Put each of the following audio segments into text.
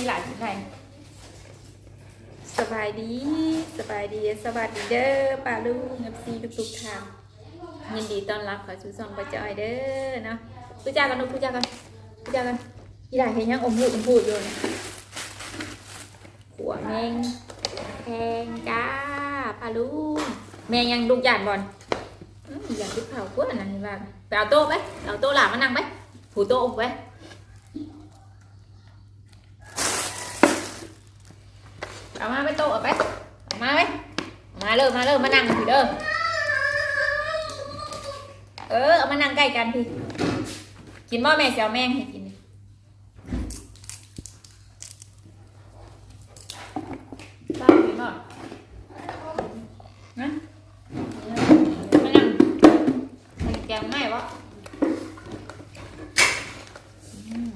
งหลายที่ไหนสบายดีสบายดีสวัสดีเด้อป้าลุงเอฟซีทุกๆทางยินดีต้อนรับเข้าสู่ช่องป้าจอยเด้อเนาะพูดจากันดูพูดจากันพูดจากันยี่หลายเห็นยังอมพูดอมพูดอยู่เนี่ยหัวแมงแพงจ้าป้าลุงแมงยังลูกหยาดบอลอยากกินเผากุ้งอันนั้นว่าไปเอาโต๊ะไปเอาโต๊ะหลังมานั่งไปผูโต๊ะไป เอามาไปโตเอาไปเอามาไปเอามาเลยมาเลยมานั่งพี่เด้อเออเอามานั่งใกล้กันพี่กินบ่แม่เสียวแม่งให้กินดิป้ากินบ่นะมานั่งมาแกงง่ายวะอืม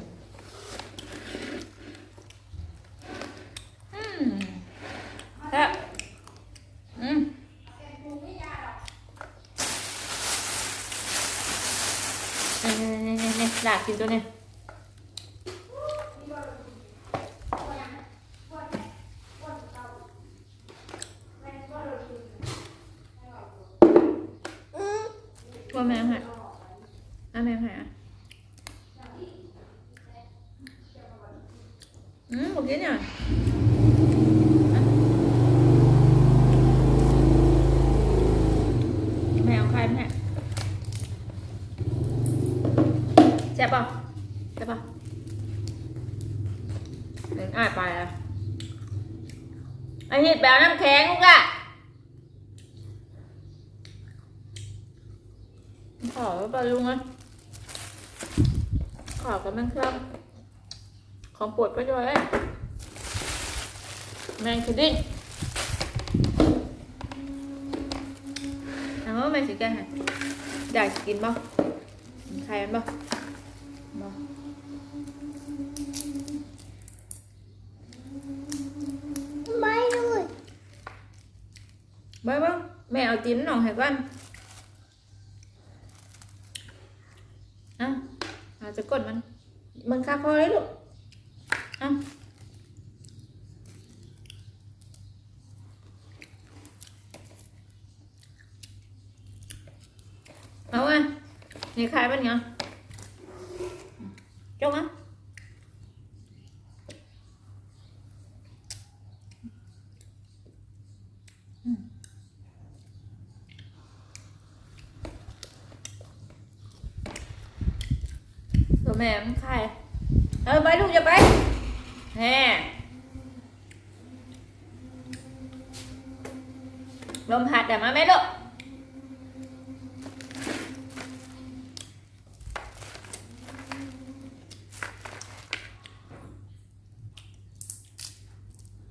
อืม ครับอืมนี่นี่นี่ นี่หลาบกินตัวนี้ว่าแมงหายอะแมงหายอะอืมบอกกินหน่อย แมวใครแม่ เจ็บป่ะเจ็บป่ะเดินอ้ายไปอะไอ้หิดแบบน้ำแข็งลูกอะขอไปลุงอะขอกับแมงครื่องของปวดก็ด้วยแมงคือดิ้งเอาไม่สิแกฮะอยากกินบ่ใครบ้าจิ้ มหน่องให้ก่อนเอะเอาจะกดมันมึงคาคอเลยลูกเอะเอาอะนี่ใครเป็นไงจงอะ ตัวแม่มันใครเออไปลูกจะไปแฮ่ลมพัดแต่มาไหมลูก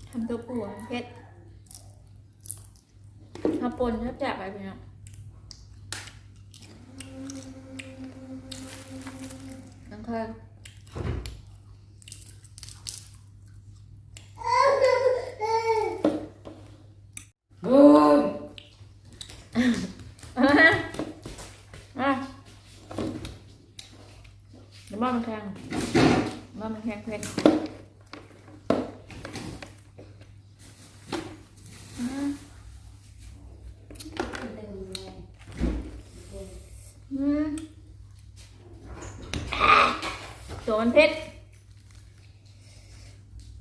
ทำตัวปัวเพชรทำปนชอบจับไปพี่น้อง น้องเคย บูมมามาเดี๋ยวบ้านมันแข็งบ้านมันแข็งเพชรมาอืม ตัวมันเพชร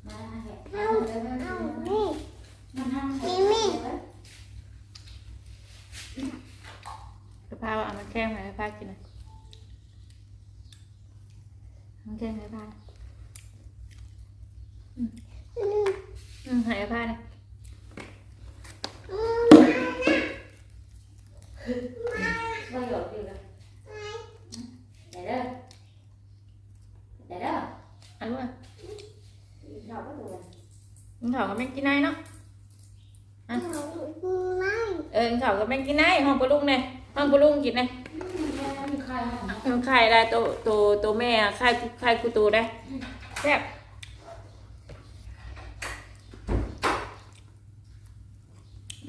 เอาเอานี่มีมีกระเพราเอามันแข็งไหนกระเพรากินหน่อยมันแข็งไหนกระเพราอืมอืมใหายกระเพราเนี่ยไม่หยดอยู่เลยเดี๋ยวเด้อเดี๋ยวเด้อ อันนู้นอะ หยอดก็ดูเลย มันเขากับแมงกินไนเนาะไม่เออเขากับแมงกินไนห้องปลาลุงเนี่ยห้องปลาลุงกินเนี่ยมีใครมันไข่ได้ตัวตัวตัวแม่อะไข่ไข่กูตัวได้แซ่บ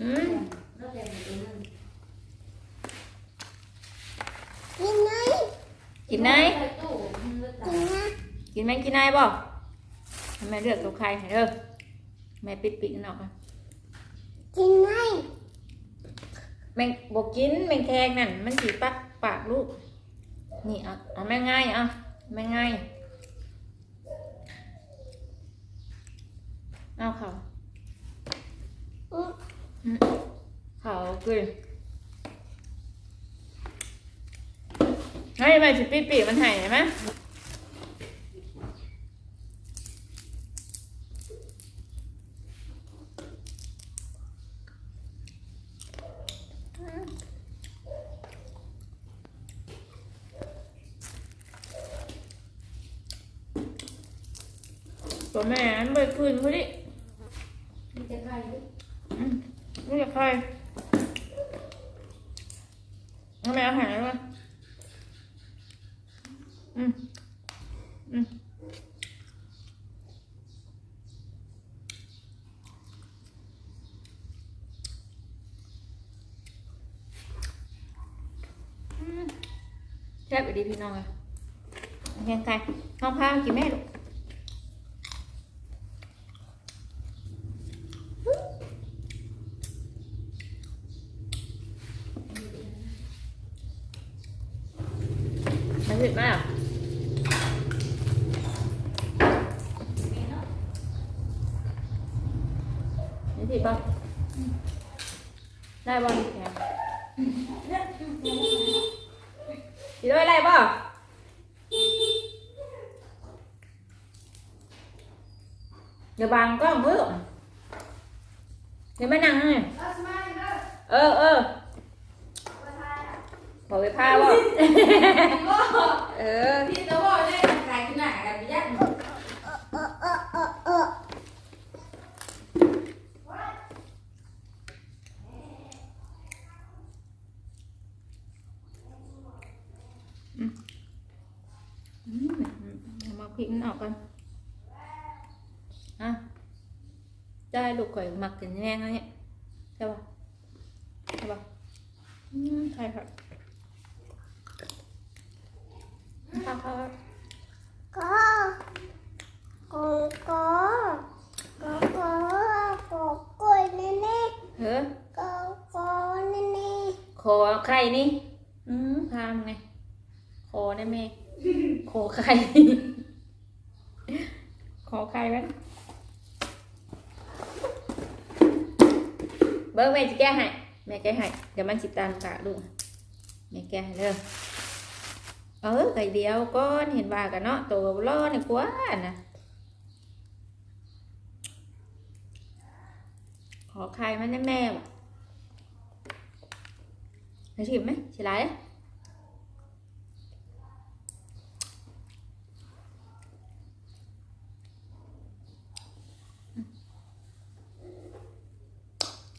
อืมรถเด็กตัวนึงกินไหมกินไนตู้มันรถกินนะกินแมงกินไนบ่ให้แม่เลือกตัวใครให้เด้อแม่ปิดปิดนอกก่อนกินไหมแมงบกินแมงแคงนั่นมันสีปักปากลูก นี่เอาเอาแม่ง่ายเอาแม่ง่ายเอาเขาอืมอืมเขากินให้แม่สิปิดปีกมันใหายไหมตัวแม่มันไปคืนเขาดิ มีแต่ใครดิ อืมไม่อยากใคร เอาแม่เอาหายมาอืมอืมอืมแซ่บไปดีพี่น้องอะยังไงน้องพากินแม่ลูก มันผิดไหมอะ แม่เนาะ นี่ผิดป่ะได้ป่ะแกผิดด้วยอะไรป่ะ เดี๋ยวบางกล้องเพื่อเดี๋ยวไม่นั่งไงเออเออบอกไปพาว่าเออพี่ตัวบอกได้ใครขึ้นหน้ากันไปยัด เออเออเออเออ อืมเอามาพริกมันออกกันอะได้ ลูกข่อยหมักถึงแม่งแล้วเนี่ยใช่ป่ะใช่ป่ะอืมใช่ค่ะข้าวข้าวก็ก็ก็ก็ก็ก็ก็นี่นี่เฮ้อก็ก็นี่นี่คอไข่นี่อืมพามไงคอได้ไหมคอไข่คอไข่ไว้ เบิร์แม่จะแก้ให้ แม่แก้ให้ เดี๋ยวมันสิตามกะลูกแม่แก้ให้เด้อเออไก่เดียวก้อนเห็นว่ากันเนาะตัวร้อนกว่านะขอใครมันได้แม่ว่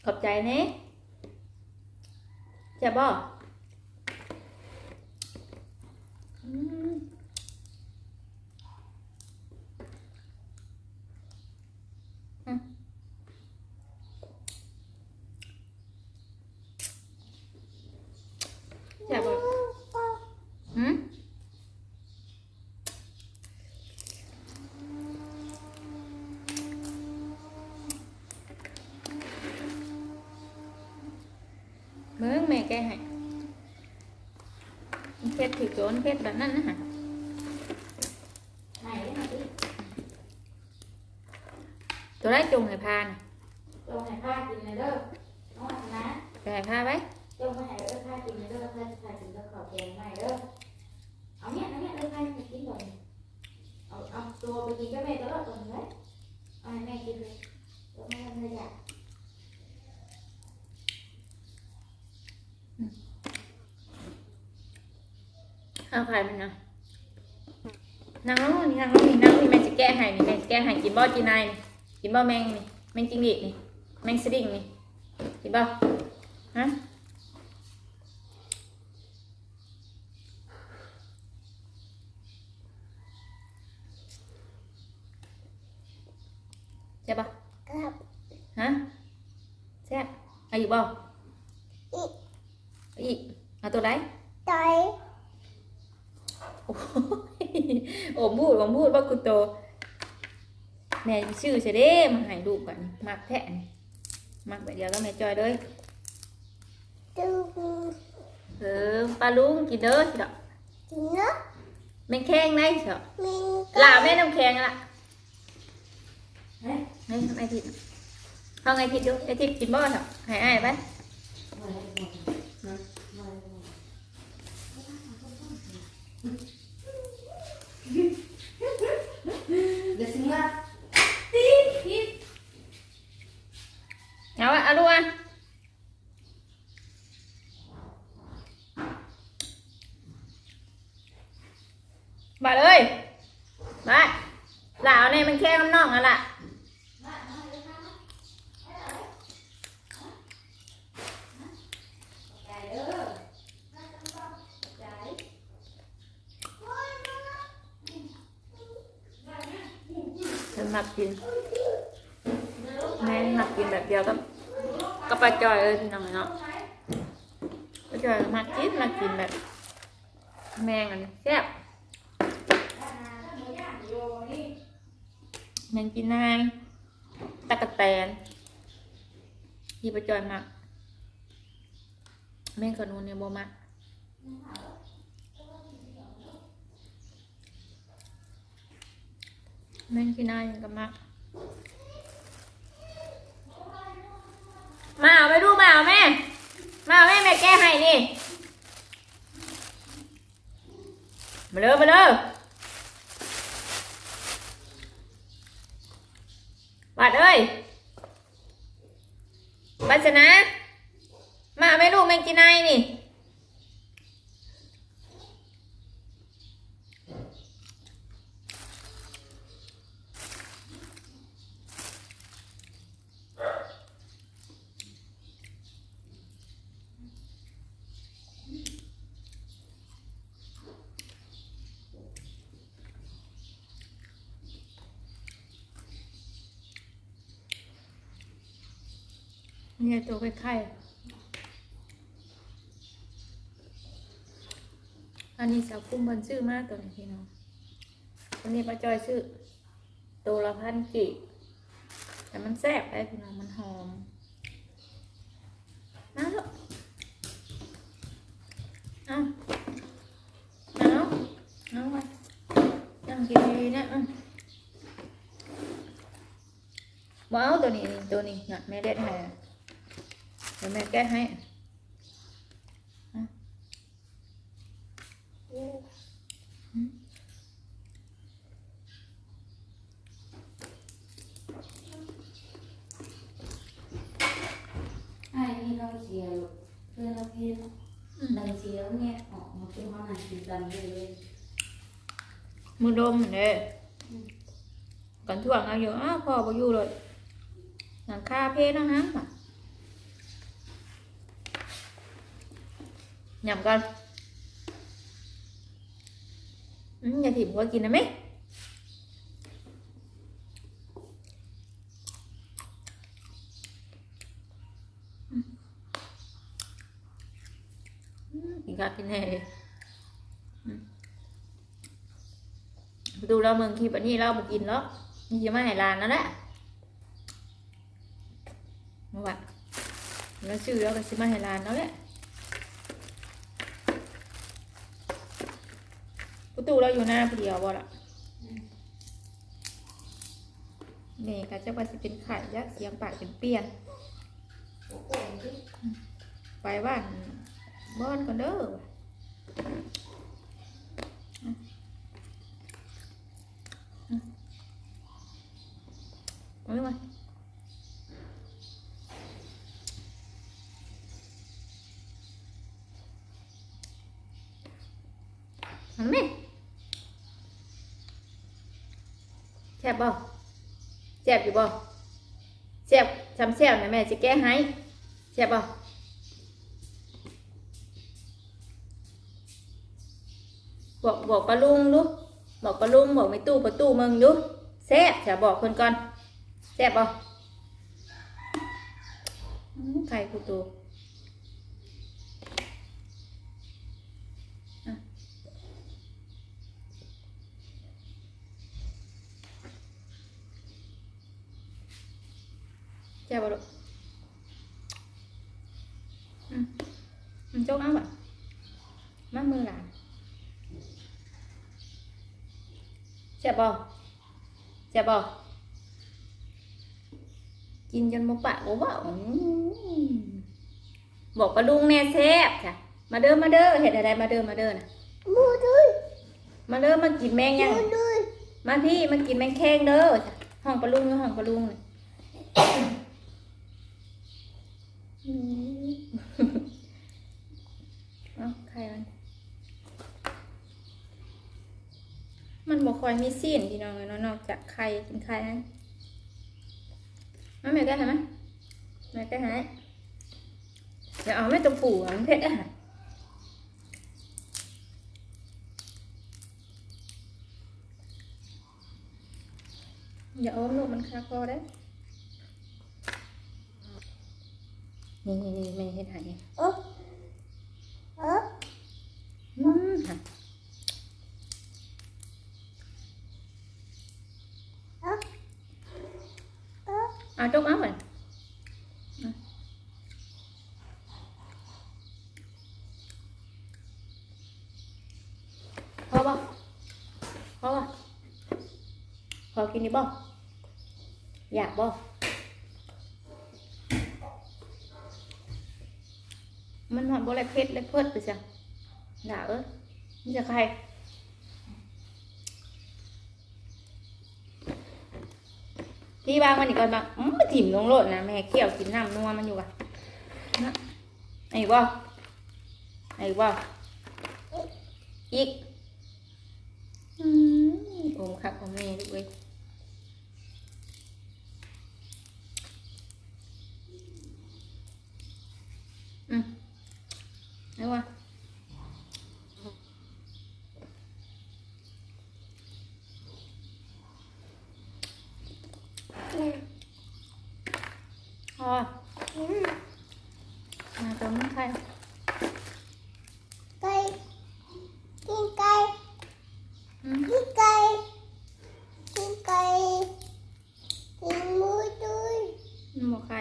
ขอบใจเนะจะบอก Mới mẹ cây hả? Phết thì trốn phết bắn ăn hả? ไหนได้ไหนดิ Tôi lấy chung này pha nè จงให้ข้ากินเลยเด้อน้องนะ Rồi pha bấy จงมาให้เด้อข้ากินเลยเด้อข้าจะข้ากินแล้วขอแกงใหม่เด้อเอาเนี่ยเอาเนี่ยเด้อข้าจะกินก่อนเอาเอาตัวไปกินกับแม่ตลอดตรงนี้เอาให้แม่กินเลยตัวแม่ไม่อยาก เอาไข่มันนะนางน้องนี่นางน้องนี่นางนี่แม่จะแก้ให้นี่แม่จะแก้ให้กินบ่จีนายนี่กินบ่แมงนี่แมงจิงหรีดนี่แมงสดิ้งนี่กินบ่ฮะใช่ปะกับฮะแซ่บเอาอยู่บ่อีกเอาอีกเอาตัวไหนใจ โอ้ยโอ้พูดผมพูดว่ากูโต แม่ชื่อเสยเด้มาให้ลูกก่อนมักแทะนี่มักแบบเดียวก็แม่จอยเลยเออปลาลุงกินเด้อสิดอกกินเนาะแม่แข้งได้สิดอกลาแม่น้ำแข็งละเฮ้ยนี่ไอทิดห้องไอทิดดูไอทิดกินบ่เถอะให้อ้ายไปมาเลยมามาเลย เดี๋ยวสิมาตีตี เอาอะเอาลูกอะมาเลยมาลาเอาในมัน แข้งน้องอะล่ะใจเด้อใจฉันมักกินแม่มักกินแบบเดียวกับกับปลาจอยเออพี่น้องเนาะปลาจอยมักกินมักกินแบบ แมงอันนี้แซ่บ แมงกินนางตะกะแตนที่ปลาจอยมักแม่งขนุนเนี่ยบ่มักแมงกินนางยังก็มักมาเอาไปดูมาเอาแม่ มาเอาแม่แม่แก้ให้นี่ มาเลยมาเลย บัดเอ้ยบัดชนะ มาเอาแม่ลูกแมงกินไนนี่ นี่ตัวไข่ไข่อันนี้สาวคุ้มบนชื่อมากตัวนี้พี่น้องอันนี้ป้าจอยชื่อตัวละพันกิแต่มันแซ่บได้พี่น้องมันหอมมาลูกเอาเอาเอาไปนั่งกินดีนะอืมว้าวตัวนี้ตัวนี้น่ะแม่เด็ดให้ แม่แก้ให้ไอ้นี่เราเสียเพื่อนเราเพี้ยนเราเสียเนี่ยออกมาเป็นห้องอาหารกันเลยมือดมเหมือนเด้ก่อนช่วงเอาอยู่อ้าวพ่อบ่อยู่เลยหลังคาเพนะฮะมาห ยำกันอืมอย่าถิ่มหัวกินนะไหมกินข้ากินแน่เลดูเราเมืองคลิปอันนี้เราบอกกินแล้วนี่จะมาให้ลานแล้วแหละมาว่ะเราชื่อเราก็สิมาให้ลานแล้วแหละ ประตูเราอยู่หน้าผู้เดียวบ่ล่ะนี่ก็จะว่าจะเป็นไข่ยักษ์เสียงปากเป็นเปลี่ยนไปบ้านบ้านก่อนเด้อเอาไปมาหันไม ซ่บบ่แซ่บอยู่บ่แซ่บทำแซ่บนะแม่จะแก้ให้แซ่บบ่บอกบอกปลาลุงดูบอกปลาลุงบอกไม่ตู้ประตูมึงดูแซ่บจะบอกคนก่อนแซ่บบ่อื้อใครกูตัวอะ แจ่บบ่ลูกอืมมันจกเอาบ่ มามือหลานแจ่บบ่แจ่บบ่กินจนบ่ปากบ่เว้าอืมบอกปลาลุงแน่แซ่บจ้ะมาเด้อมาเด้อเฮ็ดอะไรมาเด้อมาเด้อน่ะมูดุยมาเด้อมากินแมงยังมูดุยมาพี่มากินแมงแข้งเด้อจ้ะห้องปลาลุงอยู่ห้องปลาลุงน่ะอืมเอาใครมัน มันบอกคอยมีซีนพี่น้องเลยนาะนอกจากไข่กินไข่นะมาแม่แกให้ไหมแม่แกให้เดี๋ยวเอาไม่ตัวผูอะมันเผ็ดอะอย่าเอาลูกมันคาคอได้นี่นี่นี่แม่เห็นหายโอ้โอ้ อืมค่ะ โอ้โอ้ เอาจกเอาไปพอป่ะพอป่ะพอ กินดีบ่อยากบ่มันหอมบ่เล็กเผ็ดเล็กเพิดไปจ้ะด่าเอ้ยนี่จะใครพี่วางมันอีกก่อนบางอืมมันถิ่มลงโลดนะแม่เคี่ยวกินน้ำนัวมันอยู่ว่ะนะไอ้บ่ไอ้บ่อีกอืมโอมคักของแม่ลูกเว้ย ไอ้บ่พออืมมาตรงนี้ใครไก่กินไก่ อืม กินไก่กินไก่กินมูดุย มันบอกใคร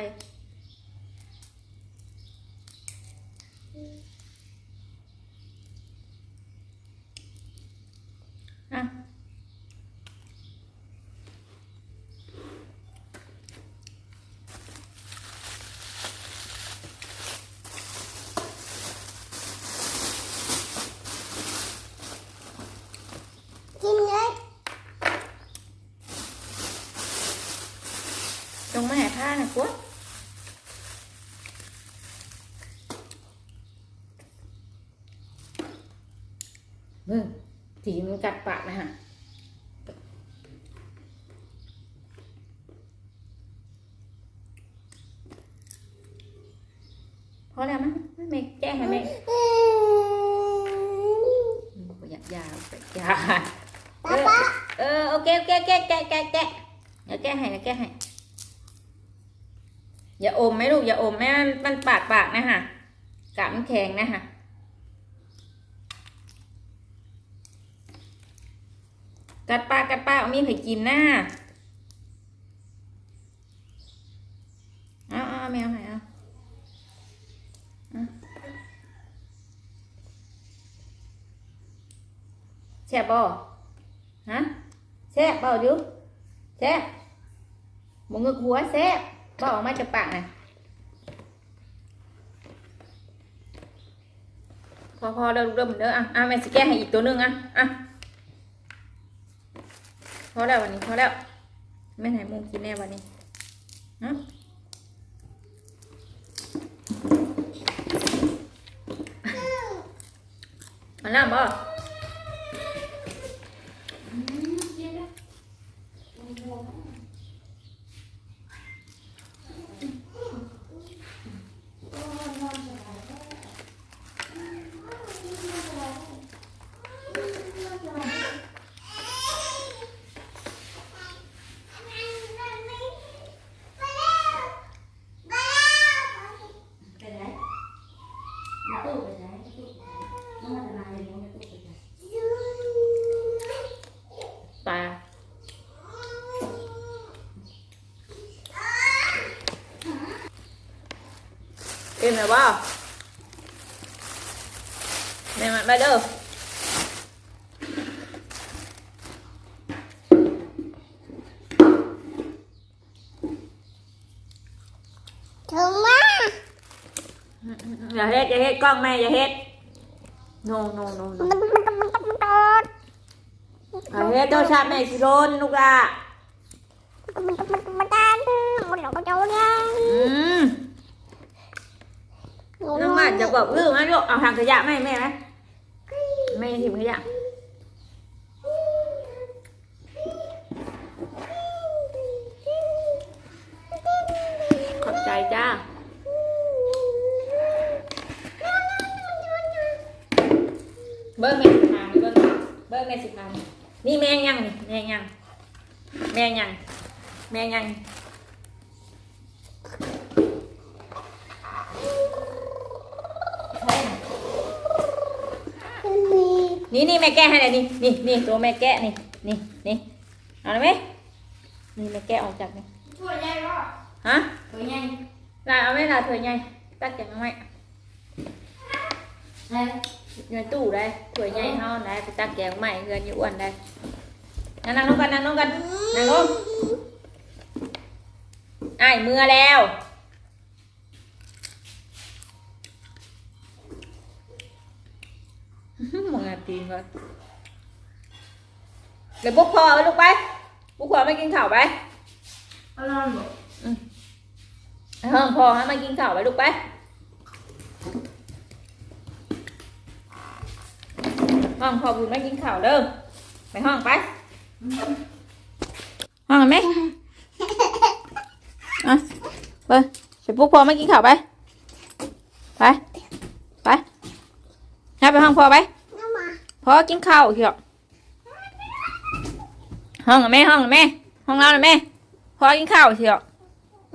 อะ กินเลย จงมาหาผ้านะกวดมึงถีมัน กัดปากนะฮะพอแล้วมั้ยแม่แก้ให้แม่อืมอืมอยากยาวไปยาป๊าป๊าเออโอเคโอเคแกะแกะแกะแกะเดี๋ยวแกะให้นะแกะให้อย่าอมไหมลูกอย่าอมแม่มันมันปากปากนะฮะกาบมันแข็งนะฮะ กัดปลากัดปลาเอามีดให้กินนะเอาเอาเอาแมวให้เอาเอาแช่บบ่ฮะแซ่บ่อยู่แซ่บหมูงึกหัวแซ่บ่ออกมาจากปากน่ะพอพอเริ่มเริ่มเด้ออะอะแม่สิแก้ให้อีกตัวหนึงอะอะ อแล้ววันนี้พอแล้วแม่ไหนหมูกินแน่วันนี้เนาะมันน้ำบ่ อืมเย็นแล้วโอ้โห ไปไหนมาตู้ไปไหนมาตู้ไปไหนน้องมาทำไมน้องมาตู้ไปไหน เป็นแบบว่าแม่มาไปเด้อถึงมาอย่าเฮ็ดอย่าเฮ็ดกล้องแม่อย่าเฮ็ด no no no no มันมันมันมันมันอย่าเฮ็ดโทรศัพท์แม่สิโดนลูกอะมันมันมันมันดันมันหลอกเจ้าเนี่ยอืมน้ องมาจะบอกอื้อมาลูกเอาถังขยะไหมแม่ไหมแม่ถิมขยะขอบใจจ้า เบิ้งแม่สิพานเบิ้งเบิ้งแม่สิพานนี่แมงยังนี่แมงยังแมงยังแมงยัง มี นี่นี่แม่แกะให้หน่อยนี่นี่นี่ตัวแม่แกะนี่นี่นี่เอาได้ไหมนี่แม่แกะออกจากนี่ช่วยยายรอดฮะช่วยยายลาเอาไหมลาเถอยใหญ่ตักแกงเอาไหมเฮ้ยเงินตู้ได้เถอยใหญ่เฮาได้ไปตักแกงใหม่เงินอยู่อ้วนได้นั่งนั่งลงกันนั่งลงกันนั่งลงไอ้ายมือแล้ว มึงอะ ตีนก่อนเดี๋ยวบุกพอเอาลูกไปบุกพอไม่กินข้าวไปเอานอนบ่ห้องพอให้มากินข้าวไปลูกไปห้องพอบุญมากินข้าวเด้อไปห้องไปห้องเห็นไหมอะไปไปปลุกพอมากินข้าวไปไปไปให้ไปห้องพอไปน้ำมาพ อกินข้าวเขียวห้องเหรอแม่ห้องเหรอแม่ห้องเราเหรอแม่พอกินข้าวเขียว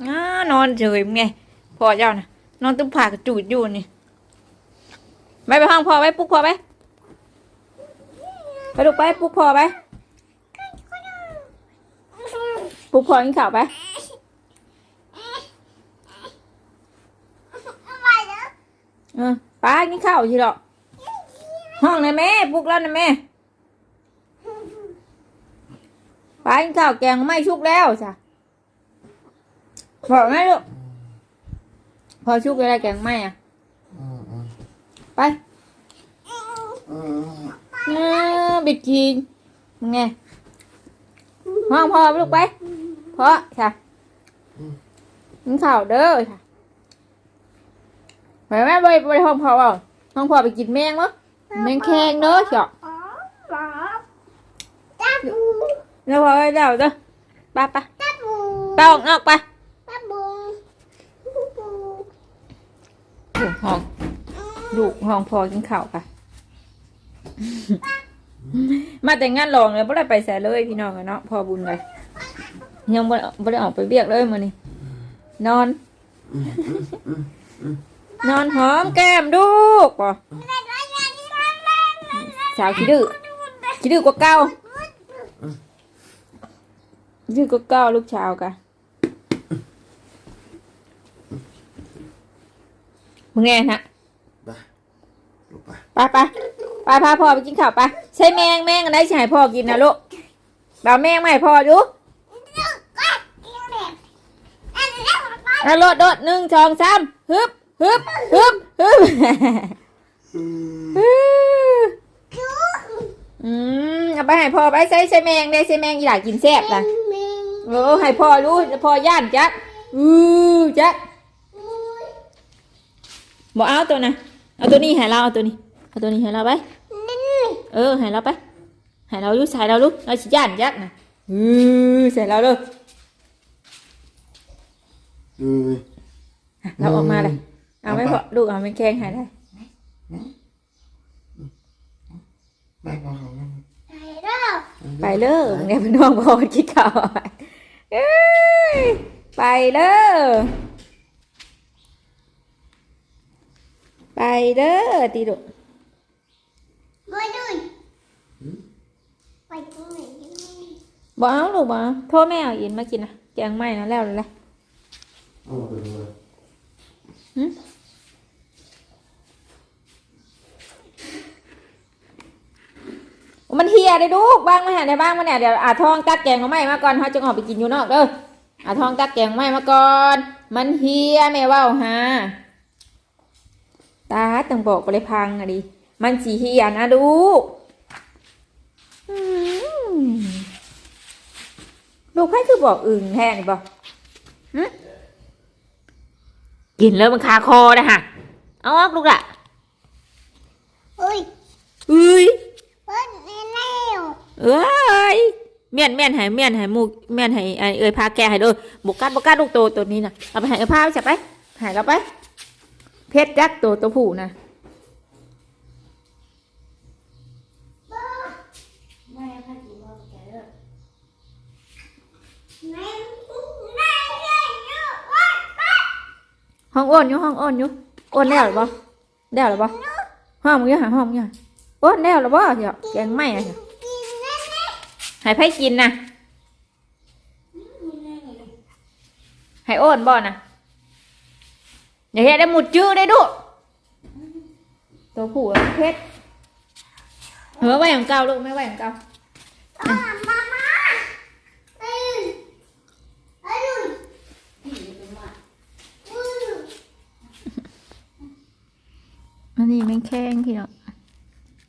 อ้านอนเฉยมึงไงพอเจ้านะนอนตุ้มผากระจูดอยู่นี่ไปไปห้องพอไปปลุกพอไปไปลูกไปปลุกพอไปปลุกพอกินข้าวไปไปแล้วเออป้ากินข้าวทีหรอก ห้องนะแม่ปลุกแล้วนะแม่ป้ากินข้าวแกงไม่ชุกแล้วจ้ะบอกไหมลูกพอชุกอะไรแกงไม่อะไปเออบิดกินมึงไงห้องพอไปลูกไปพอจ้ะกินข้าวเด้อจ้ะไปแม่ไปไปห้องพอเปล่าห้องพอไปกินแมงมั้ง แมงแข็งเด้อเฉาะอ๋อหรอตาบูแล้วพอไปเดี๋ยวเด้อไปไปตาบูไปออกนอกไปตาบูบูบูอยู่ห้องลูกห้องพอกินข้าวไปมาแต่งงานรองเลยไม่ได้ไปแสเลยพี่น้องอะเนาะพอบุญเลยยังไม่ไม่ได้ออกไปเบียกเลยมื้อนี้นอน นอนหอมแก้มลูกป่ะ สาวขี้ดื้อขี้ดื้อกว่าเก่าขี้ดื้อกว่าเก่าลูกชาวกะมึงไงนะไปลูกไปไปไปไปพาพ่อไปกินข้าวไปใช้แมงแมงอะไรใช่ให้พ่อกินนะลูกเอาแมงมาให้พ่อดูเอาโลดโดดหนึ่งสองสามฮึบฮึบฮึบฮึบฮึบ อืมเอาไปให้พ่อไปใช้ใช้แมงได้ใช้แมงอยากกินแซ่บล่ะมิงเออให้พ่อรู้พ่อย่านจักอือจักบอกเอาตัวน่ะเอาตัวนี้ให้เราเอาตัวนี้เอาตัวนี้ให้เราไปนี่เออให้เราไปให้เราลูกใส่เราลูกเราสิย่านยักษ์นะอือใส่เราเลยเอ้ยเราออกมาเลยเอาไม่พอลูกเอาไม่แข้งให้ได้ ไปเขาแล้วไปแล้วไปเลยเนี่ยเป็นน้องพ่อคิดข่าวเอ้ยไปเลยไปเด้อตีดุไปดูไปตรงไหนบอกเอาลูกบอกโทษแม่เอาอินมากินนะแกงไหม้นะแล้วเลยแหละเอาไปเลย มมันเฮียได้ลูกบ้างมาหาในบ้างมาเนี่ยเดี๋ยวอาทองตักแกงมาไม่มาก่อนเขาจะออกไปกินอยู่นอกเด้ออาทองตักแกงไม่มาก่อน มันเฮียแม่เว่าฮะตาต้องบอกไปเลยพังอะดิมันสีเฮียนะลูกอืมลูกให้คือบอกอึ่งแท้นี่บอกกินแล้วมันคาคอนะฮะเอาออกลูกละเฮ้ยอุ้ยเฮ้ยแม่แมว เอ้ยเมียนเมียนให้เมียนให้หมูเมียนให้ไอ้เอ้ยพาแกให้เด้วยบกัดบกัดลูกโตตัวนี้นะเอาไปให้เอ้ยพาไปจับไปหายกับไป เพชรยักษ์ตัวตัวผู้นะไม่พากินบ่แกเด้อแม่แม่แม่ยูว้าห้องอ้นอยู่ห้องอ้นอยู่อ้นแล้วหรือเปล่าแล้วหรือเปล่าห้องมึงยู่หาห้องมึงยู่หาอ้นแล้วหรือเปล่าเดี๋ยวแกงไม่อะเดี๋ยว กินแม่แม่ ให้ไผกินนะให้อ้นบ่นะอย่าเฮ็ดได้หมุดจื้อได้ดุตัวผู้อะเพชรเฮ้ยไว้ของเก่าลูกไม่ไว้ของเก่ามามามาเอ้ยเอ้ยพี่เป็นว่าอืออันนี้แมงแข้งพี่เนาะ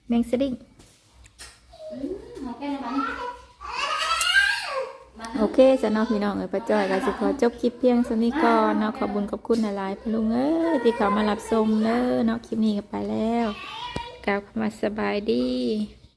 แมงสดิ้ง หาแก้ได้ไหมมัน โอเคสำหรับพี่น้องเอ้ยประจอยก็สิขอจบคลิปเพียงสนี้ก่อนเนาะขอบุญขอบคุณหลายๆพะลุงเอ้ยที่เขามารับชมเด้อเนาะคลิปนี้ก็ไปแล้วกลับมาสบายดี